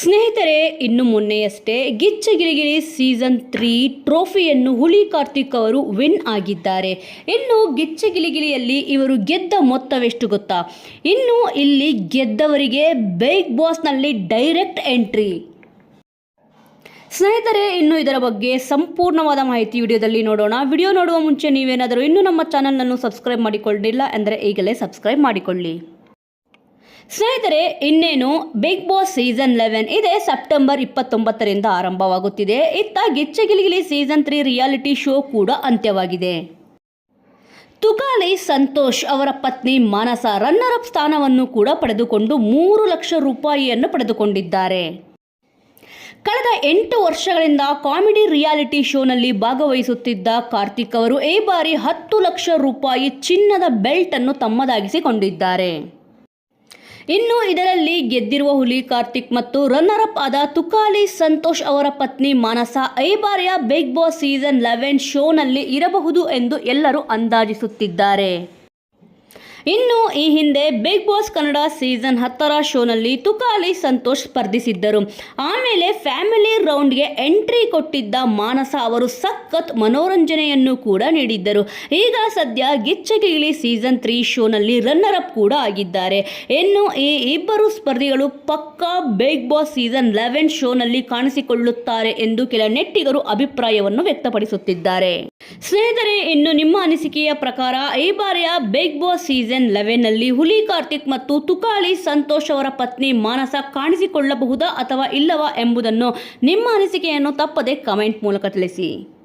ಸ್ನೇಹಿತರೆ, ಇನ್ನು ಮೊನ್ನೆಯಷ್ಟೇ ಗಿಚ್ಚ ಗಿಲಿಗಿಲಿ ಸೀಸನ್ ತ್ರೀ ಟ್ರೋಫಿಯನ್ನು ಹುಲಿ ಕಾರ್ತಿಕ್ ಅವರು ವಿನ್ ಆಗಿದ್ದಾರೆ. ಇನ್ನು ಗಿಚ್ಚ ಗಿಲಿಗಿಲಿಯಲ್ಲಿ ಇವರು ಗೆದ್ದ ಮೊತ್ತವೆಷ್ಟು ಗೊತ್ತಾ? ಇನ್ನು ಇಲ್ಲಿ ಗೆದ್ದವರಿಗೆ ಬಿಗ್ ಬಾಸ್ನಲ್ಲಿ ಡೈರೆಕ್ಟ್ ಎಂಟ್ರಿ ಸ್ನೇಹಿತರೆ, ಇನ್ನು ಇದರ ಬಗ್ಗೆ ಸಂಪೂರ್ಣವಾದ ಮಾಹಿತಿ ವಿಡಿಯೋದಲ್ಲಿ ನೋಡೋಣ. ವಿಡಿಯೋ ನೋಡುವ ಮುಂಚೆ ನೀವೇನಾದರೂ ಇನ್ನೂ ನಮ್ಮ ಚಾನಲನ್ನು ಸಬ್ಸ್ಕ್ರೈಬ್ ಮಾಡಿಕೊಂಡಿಲ್ಲ ಅಂದರೆ ಈಗಲೇ ಸಬ್ಸ್ಕ್ರೈಬ್ ಮಾಡಿಕೊಳ್ಳಿ. ಸ್ನೇಹಿತರೆ, ಇನ್ನೇನು ಬಿಗ್ ಬಾಸ್ ಸೀಸನ್ ಲೆವೆನ್ ಇದೆ ಸೆಪ್ಟೆಂಬರ್ ಇಪ್ಪತ್ತೊಂಬತ್ತರಿಂದ ಆರಂಭವಾಗುತ್ತಿದೆ. ಇತ್ತ Gicchagiligili season three reality show ಕೂಡ ಅಂತ್ಯವಾಗಿದೆ. ತುಕಾಲಿ ಸಂತೋಷ್ ಅವರ ಪತ್ನಿ ಮಾನಸ ರನ್ನರ್ ಅಪ್ ಸ್ಥಾನವನ್ನು ಕೂಡ ಪಡೆದುಕೊಂಡು ಮೂರು ಲಕ್ಷ ರೂಪಾಯಿಯನ್ನು ಪಡೆದುಕೊಂಡಿದ್ದಾರೆ. ಕಳೆದ ಎಂಟು ವರ್ಷಗಳಿಂದ ಕಾಮಿಡಿ ರಿಯಾಲಿಟಿ ಶೋನಲ್ಲಿ ಭಾಗವಹಿಸುತ್ತಿದ್ದ ಕಾರ್ತಿಕ್ ಅವರು, ಈ ಬಾರಿ ಹತ್ತು ಲಕ್ಷ ರೂಪಾಯಿ ಚಿನ್ನದ ಬೆಲ್ಟ್ ಅನ್ನು ತಮ್ಮದಾಗಿಸಿಕೊಂಡಿದ್ದಾರೆ. ಇನ್ನು ಇದರಲ್ಲಿ ಗೆದ್ದಿರುವ ಹುಲಿ ಕಾರ್ತಿಕ್ ಮತ್ತು ರನ್ನರ್ ಅಪ್ ಆದ ತುಕಾಲಿ ಸಂತೋಷ್ ಅವರ ಪತ್ನಿ ಮಾನಸ ಐ ಬಾರಿಯ ಬಿಗ್ ಬಾಸ್ ಸೀಸನ್ ಲೆವೆನ್ ಶೋನಲ್ಲಿ ಇರಬಹುದು ಎಂದು ಎಲ್ಲರೂ ಅಂದಾಜಿಸುತ್ತಿದ್ದಾರೆ. ಇನ್ನು ಈ ಹಿಂದೆ ಬಿಗ್ ಬಾಸ್ ಕನ್ನಡ ಸೀಸನ್ ಹತ್ತರ ಶೋನಲ್ಲಿ ತುಕಾಲಿ ಸಂತೋಷ್ ಸ್ಪರ್ಧಿಸಿದ್ದರು. ಆಮೇಲೆ ಫ್ಯಾಮಿಲಿ ರೌಂಡ್ಗೆ ಎಂಟ್ರಿ ಕೊಟ್ಟಿದ್ದ ಮಾನಸ ಅವರು ಸಖತ್ ಮನೋರಂಜನೆಯನ್ನು ಕೂಡ ನೀಡಿದ್ದರು. ಈಗ ಸದ್ಯ ಗಿಚ್ಚಗಿಳಿ ಸೀಸನ್ ತ್ರೀ ಶೋನಲ್ಲಿ ರನ್ನರ್ ಅಪ್ ಕೂಡ ಆಗಿದ್ದಾರೆ. ಇನ್ನು ಈ ಇಬ್ಬರು ಸ್ಪರ್ಧಿಗಳು ಪಕ್ಕಾ ಬಿಗ್ ಬಾಸ್ ಸೀಸನ್ ಲೆವೆನ್ ಶೋನಲ್ಲಿ ಕಾಣಿಸಿಕೊಳ್ಳುತ್ತಾರೆ ಎಂದು ಕೆಲ ನೆಟ್ಟಿಗರು ಅಭಿಪ್ರಾಯವನ್ನು ವ್ಯಕ್ತಪಡಿಸುತ್ತಿದ್ದಾರೆ. ಸ್ನೇಹಿತರೆ, ಇನ್ನು ನಿಮ್ಮ ಅನಿಸಿಕೆಯ ಪ್ರಕಾರ ಈ ಬಾರಿಯ ಬಿಗ್ ಬಾಸ್ ಸೀಸನ್ ಲೆವೆನ್ನಲ್ಲಿ ಹುಲಿ ಕಾರ್ತಿಕ್ ಮತ್ತು ತುಕಾಳಿ ಸಂತೋಷ್ ಅವರ ಪತ್ನಿ ಮಾನಸ ಕಾಣಿಸಿಕೊಳ್ಳಬಹುದಾ ಅಥವಾ ಇಲ್ಲವಾ ಎಂಬುದನ್ನು ನಿಮ್ಮ ಅನಿಸಿಕೆಯನ್ನು ತಪ್ಪದೆ ಕಮೆಂಟ್ ಮೂಲಕ ತಿಳಿಸಿ.